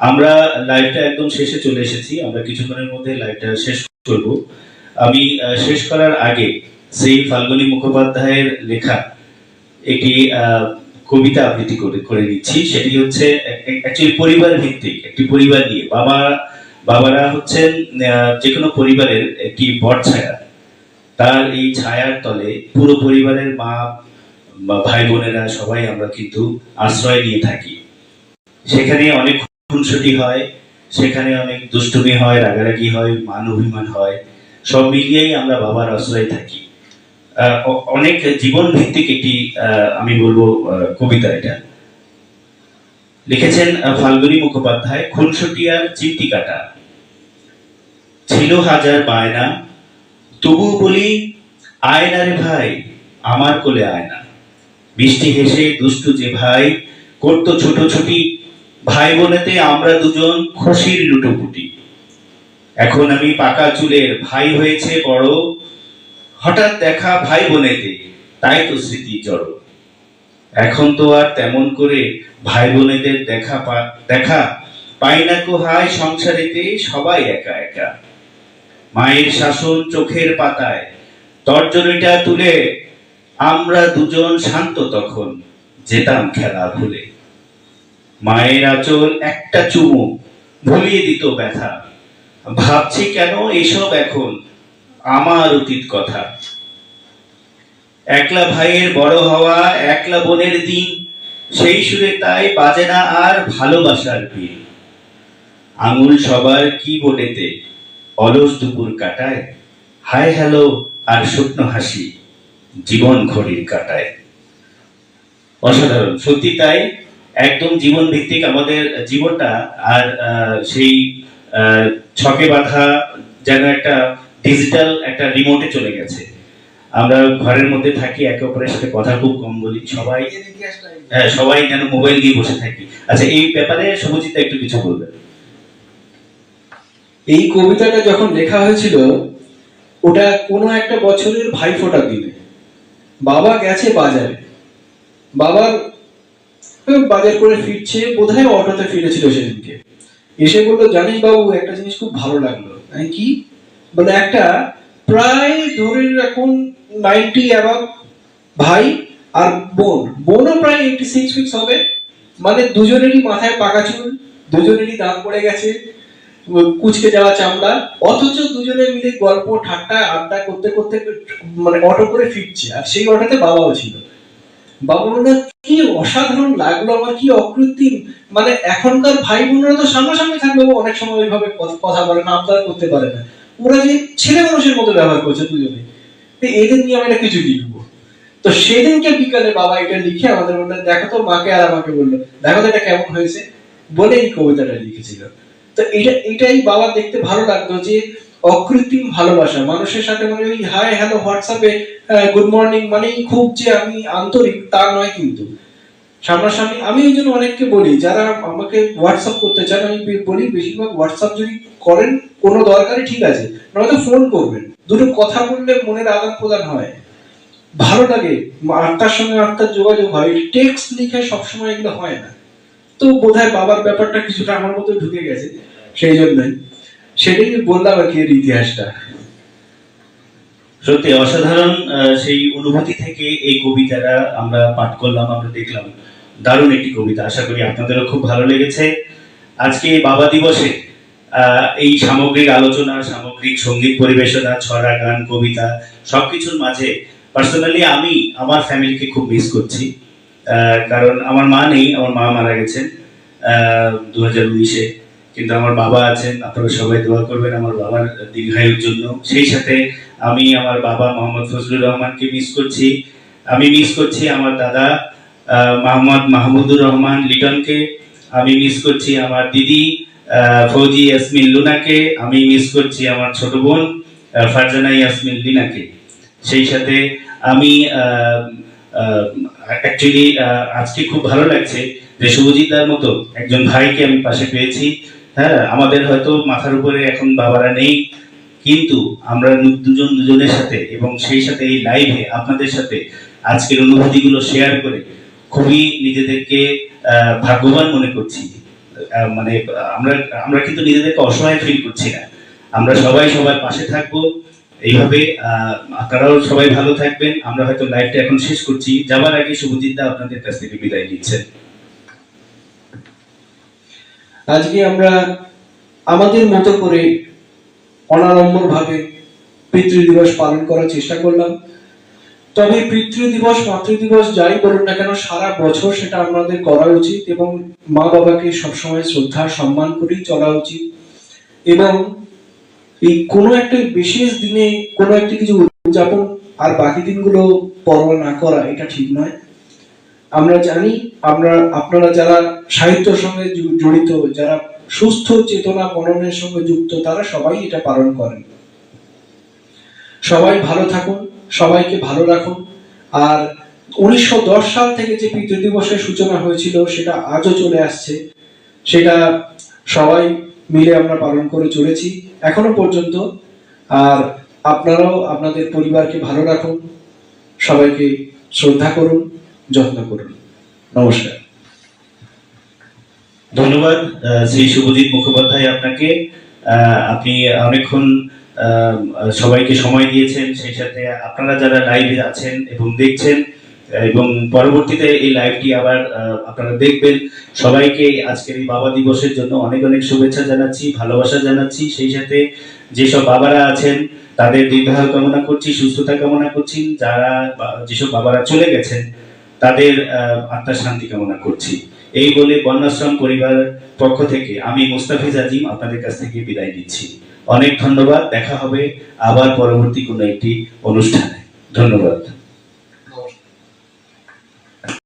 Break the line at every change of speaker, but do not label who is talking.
আমরা লাইভটা একদম শেষে চলে এসেছি। আমরা কিছুক্ষণের মধ্যে লাইভটা শেষ করব। আমি শেষ করার আগে সেই ফাল্গুনী মুখোপাধ্যায়ের লেখা একটি কবিতা আবৃত্তি করে করে নিচ্ছি। সেটি হচ্ছে অ্যাকচুয়ালি পরিবার ভিত্তিক, একটি পরিবার নিয়ে। বাবা, বাবারা হচ্ছেন যে কোনো পরিবারের একটি বট ছায়া। তার এই ছায়ার তলে পুরো পরিবারের মা ভাই বোনেরা সবাই আমরা কিন্তু আশ্রয় নিয়ে থাকি। সেখানে অনেক খুনসুটি হয়, সেখানে অনেক দুষ্টুমি হয়, রাগারাগি হয়, মান অভিমান হয়। সব মিলিয়েই আমরা বাবার আশ্রয়ে থাকি। অনেক জীবন ভিত্তিক একটি আমি বলব কবিতা এটা। লিখেছেন ফাল্গুনী মুখোপাধ্যায়, খুনসুটিয়ার চিমটি কাটা ছিল হাজার বায়না, তবু বলি, আয়না রে ভাই, আমার কোলে আয়না। বৃষ্টি হেসে দুষ্টু যে ভাই, করতো ছোটছুটি ভাই বোনেতে আমরা দুজন খুশির লুটোপুটি। এখন আমি পাকা চুলের ভাই হয়েছে বড়। হঠাৎ দেখা ভাই বোনেতে তাই তো স্মৃতি জড়ো। এখন তো আর তেমন করে ভাই বোনেদের দেখা দেখা পাই না কো হায় সংসারেতে সবাই একা একা। মায়ের শাসন চোখের পাতায়, তর্জনীটা তুলে আমরা দুজন শান্ত তখন যেতাম খেলা ভুলে। মায়ের আঁচল একটা চুমু, ভুলিয়ে দিত ব্যথা। ভাবছি কেন এসব এখন? আমার অতীত কথা। একলা ভাইয়ের বড় হওয়া, একলা বোনের দিন, সেই সুরে তাই বাজে না আর ভালোবাসার বিল আঙুল সবার কি বোটেতে অলস দুপুর কাটায়। হাই হ্যালো আর শুকনো হাসি, জীবন ঘড়ির কাটায়। অসাধারণ, সত্যি তাই একদম জীবন ভিত্তিক আমাদের জীবনটা আর আহ, সেই আহ, ছকে বাঁধা যেন একটা ডিজিটাল একটা রিমোটে চলে গেছে। আমরা ঘরের মধ্যে থাকি একে অপরের সাথে কথা খুব কম বলি সবাই হ্যাঁ সবাই যেন মোবাইল নিয়ে বসে থাকি। আচ্ছা এই ব্যাপারে শুভজিৎ একটু কিছু বলবেন।
এই কবিতাটা যখন লেখা হয়েছিল ওটা কোনো একটা বছরের ভাইফোঁটার দিনে। বাবা গেছে বাজারে। বাবার বাজার করে ফিরছে বোধহয় অটোতে ফিরেছিল সেদিনকে। এসে বলল, জানিস বাবু, একটা জিনিস খুব ভালো লাগল। কি? বলে, একটা প্রায় ধরে রাখুন নাইনটি অ্যাবাভ ভাই আর বোন। বোনও প্রায় এইটি সিক্স ফিক্স হবে। মানে দুজনেরই মাথায় পাকা চুল, দুজনেরই দাম পড়ে গেছে, কুচকে যাওয়া চামড়া, অথচ দুজনে মিলে গল্প, ঠাট্টা, আড্ডা করতে করতে মানে অটো করে ফিরছে। আর সেই অটোতে বাবাও ছিল। বাবা বলল কি অসাধারণ লাগল, আমার কি অকৃত্রিম। মানে এখনকার ভাই তো সামনাসামনি থাকলেও অনেক সময় ওইভাবে কথা- বলে না করতে পারে না। ওরা যে ছেলে মানুষের মতো ব্যবহার করছে দুজনে, তো এদের নিয়ে আমি একটা কিছু লিখব। তো সেদিনকে বিকালে বাবা এটা লিখে আমাদের বলল, দেখো তো মাকে আর আমাকে বলল, দেখো এটা কেমন হয়েছে। বলে এই কবিতাটা লিখেছিল। তো এটা এটাই বাবা দেখতে ভালো লাগতো যে অকৃত্রিম ভালোবাসা। মানুষের সাথে মানে ওই হাই হ্যালো হোয়াটসঅ্যাপে গুড মর্নিং মানেই খুব যে আমি আন্তরিক, তা নয় কিন্তু। সামনাসামনি আমি ওই জন্য অনেককে বলি, যারা আমাকে হোয়াটসঅ্যাপ করতে চান, আমি বলি বেশিরভাগ হোয়াটসঅ্যাপ যদি করেন, কোনো দরকারে ঠিক আছে, নয়তো ফোন করবেন। দুটো কথা বললে মনের আদান প্রদান হয়। ভালো লাগে আত্মার সঙ্গে আত্মার যোগাযোগ হয় টেক্সট লিখে সবসময় এগুলো হয় না। তো বোধহয় বাবার ব্যাপারটা কিছুটা আমার মতো ঢুকে গেছে, সেই জন্যই সেটাই বললাম আর কি ইতিহাসটা।
সত্যি, অসাধারণ সেই অনুভূতি থেকে এই কবিতাটা আমরা পাঠ করলাম, আমরা দেখলাম। দারুণ একটি কবিতা, আশা করি আপনাদেরও খুব ভালো লেগেছে। আজকে বাবা দিবসে এই সামগ্রিক আলোচনা, সামগ্রিক সংগীত পরিবেশনা, ছড়া গান, কবিতা, সবকিছুর মাঝে পার্সোনালি আমি আমার ফ্যামিলিকে খুব মিস করছি। কারণ আমার মা নেই, আমার মা মারা গেছেন দু হাজার উনিশে। কিন্তু আমার বাবা আছেন, আপনারা সবাই দোয়া করবেন আমার বাবার দীর্ঘায়ুর জন্য। সেই সাথে আমি আমার বাবা মোহাম্মদ ফজলুর রহমানকে মিস করছি। আমি মিস করছি আমার দাদা মোহাম্মদ মাহমুদুর রহমান লিটনকে। আমি মিস করছি আমার দিদি ফৌজি ইয়াসমিন লুনাকে। আমি মিস করছি আমার ছোট বোন ফারজানা ইয়াসমিন লিনাকে। সেই সাথে আমি অ্যাকচুয়ালি আজকে খুব ভালো লাগছে যে শুভজিৎদার মতো একজন ভাইকে আমি পাশে পেয়েছি। হ্যাঁ আমাদের হয়তো মাথার উপরে এখন বাবারা নেই, কিন্তু আমরা দুজন দুজনের সাথে এবং সেই সাথে এই লাইভে আপনাদের সাথে আজকের অনুভূতিগুলো শেয়ার করে খুবই নিজেদেরকে ভাগ্যবান মনে করছি। মানে আমরা আমরা কিন্তু নিজেদেরকে অসহায় ফিল করছি না। আমরা সবাই সবার পাশে থাকব। এইভাবে আপনারাও সবাই ভালো থাকবেন। আমরা হয়তো লাইভটা এখন শেষ করছি। যাবার আগে শুভজিৎ দা আপনাদের কাছ থেকে বিদায় নিচ্ছেন।
আজকে আমরা আমাদের মতো করে অনাড়ম্বর ভাবে পিতৃ দিবস পালন করার চেষ্টা করলাম। তবে পিতৃ দিবস মাতৃ দিবস যাই বলুন না কেন, সারা বছর সেটা আমাদের করা উচিত এবং মা বাবাকে সবসময় শ্রদ্ধা, সম্মান করেই চলা উচিত। এবং এই কোনো একটা বিশেষ দিনে কোনো একটা কিছু উদযাপন আর বাকি দিনগুলো পরোয়া না করা, এটা ঠিক নয়। আমরা জানি, আমরা, আপনারা যারা সাহিত্যের সঙ্গে জড়িত, যারা সুস্থ, চেতনা, মননের সঙ্গে যুক্ত, তারা সবাই এটা পালন করেন। সবাই ভালো থাকুন, সবাইকে ভালো রাখুন। আর উনিশশো দশ সাল থেকে যে পিতৃ দিবসের সূচনা হয়েছিল, সেটা আজও চলে আসছে। সেটা সবাই মিলে আমরা পালন করে চলেছি, এখনও পর্যন্ত। আর আপনারাও, আপনাদের পরিবারকে ভালো রাখুন, সবাইকে শ্রদ্ধা করুন। যত্ন করুন। নমস্কার।
ধন্যবাদ শ্রী শুভজিৎ মুখোপাধ্যায় আপনাকে। আপনি অনেকক্ষণ সবাইকে সময় দিয়েছেন, সেই সাথে আপনারা যারা লাইভে আছেন এবং দেখছেন, এবং পরবর্তীতে এই লাইভটি আবার আপনারা দেখবেন, সবাইকে আজকের এই বাবা দিবসের জন্য অনেক অনেক শুভেচ্ছা জানাচ্ছি, ভালোবাসা জানাচ্ছি। সেই সাথে যেসব বাবারা আছেন, তাদের দীর্ঘায়ু কামনা করছি, সুস্থতা কামনা করছি। যারা যেসব বাবারা চলে গেছেন তাদের আত্মার শান্তি কামনা করছি। এই বলে বন্যাশ্রম পরিবার পক্ষ থেকে আমি মুস্তাফিজ আজিম আপনাদের কাছ থেকে বিদায় নিচ্ছি। অনেক ধন্যবাদ, দেখা হবে আবার পরবর্তী কোনো একটি অনুষ্ঠানে। ধন্যবাদ।